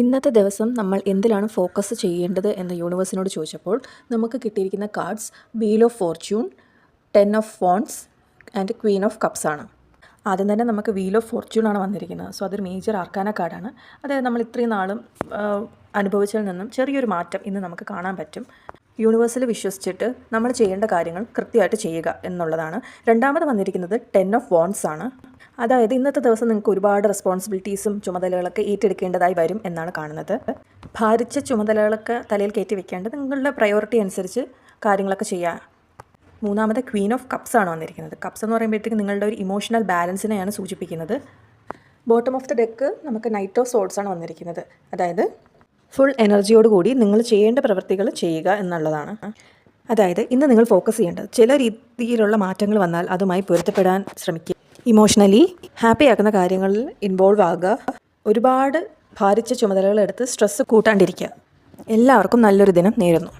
ഇന്നത്തെ ദിവസം നമ്മൾ എന്തിലാണ് ഫോക്കസ് ചെയ്യേണ്ടത് എന്ന് യൂണിവേഴ്സിനോട് ചോദിച്ചപ്പോൾ നമുക്ക് കിട്ടിയിരിക്കുന്ന cards wheel of fortune ten of phones and queen of cups ആണ്. ആദ്യം തന്നെ നമുക്ക് വീൽ ഓഫ് ഫോർച്യൂൺ ആണ് വന്നിരിക്കുന്നത്. സോ അതൊരു മേജർ ആർക്കാന കാർഡാണ് അതായത് നമ്മൾ ഇത്രയും നാളും അനുഭവിച്ചതിൽ നിന്നും ചെറിയൊരു മാറ്റം ഇന്ന് നമുക്ക് കാണാൻ പറ്റും. യൂണിവേഴ്സിൽ വിശ്വസിച്ചിട്ട് നമ്മൾ ചെയ്യേണ്ട കാര്യങ്ങൾ കൃത്യമായിട്ട് ചെയ്യുക എന്നുള്ളതാണ്. രണ്ടാമത് വന്നിരിക്കുന്നത് ടെൻ ഓഫ് വോൺസ് ആണ്. അതായത് ഇന്നത്തെ ദിവസം നിങ്ങൾക്ക് ഒരുപാട് റെസ്പോൺസിബിലിറ്റീസും ചുമതലകളൊക്കെ ഏറ്റെടുക്കേണ്ടതായി വരും എന്നാണ് കാണുന്നത്. ഭാരിച്ച ചുമതലകളൊക്കെ തലയിൽ കയറ്റി വെക്കേണ്ടത് നിങ്ങളുടെ പ്രയോറിറ്റി അനുസരിച്ച് കാര്യങ്ങളൊക്കെ ചെയ്യുക മൂന്നാമത് ക്വീൻ ഓഫ് കപ്സ് ആണ് വന്നിരിക്കുന്നത്. കപ്സ് എന്ന് പറയുമ്പോഴത്തേക്ക് നിങ്ങളുടെ ഒരു ഇമോഷണൽ ബാലൻസിനെയാണ് സൂചിപ്പിക്കുന്നത്. ബോട്ടം ഓഫ് ദ ഡെക്ക് നമുക്ക് നൈറ്റ് ഓഫ് സോഡ്സ് ആണ് വന്നിരിക്കുന്നത്. അതായത് ഫുൾ എനർജിയോട് കൂടി നിങ്ങൾ ചെയ്യേണ്ട പ്രവൃത്തികൾ ചെയ്യുക എന്നുള്ളതാണ്. അതായത് ഇന്ന് നിങ്ങൾ ഫോക്കസ് ചെയ്യേണ്ടത്. ചില രീതിയിലുള്ള മാറ്റങ്ങൾ വന്നാൽ അതുമായി പൊരുത്തപ്പെടാൻ ശ്രമിക്കുക. ഇമോഷണലി ഹാപ്പി ആക്കുന്ന കാര്യങ്ങളിൽ ഇൻവോൾവ് ആകുക. ഒരുപാട് ഭാരിച്ച ചുമതലകൾ എടുത്ത് സ്ട്രെസ്സ് കൂട്ടാണ്ടിരിക്കുക. എല്ലാവർക്കും നല്ലൊരു ദിനം നേരുന്നു.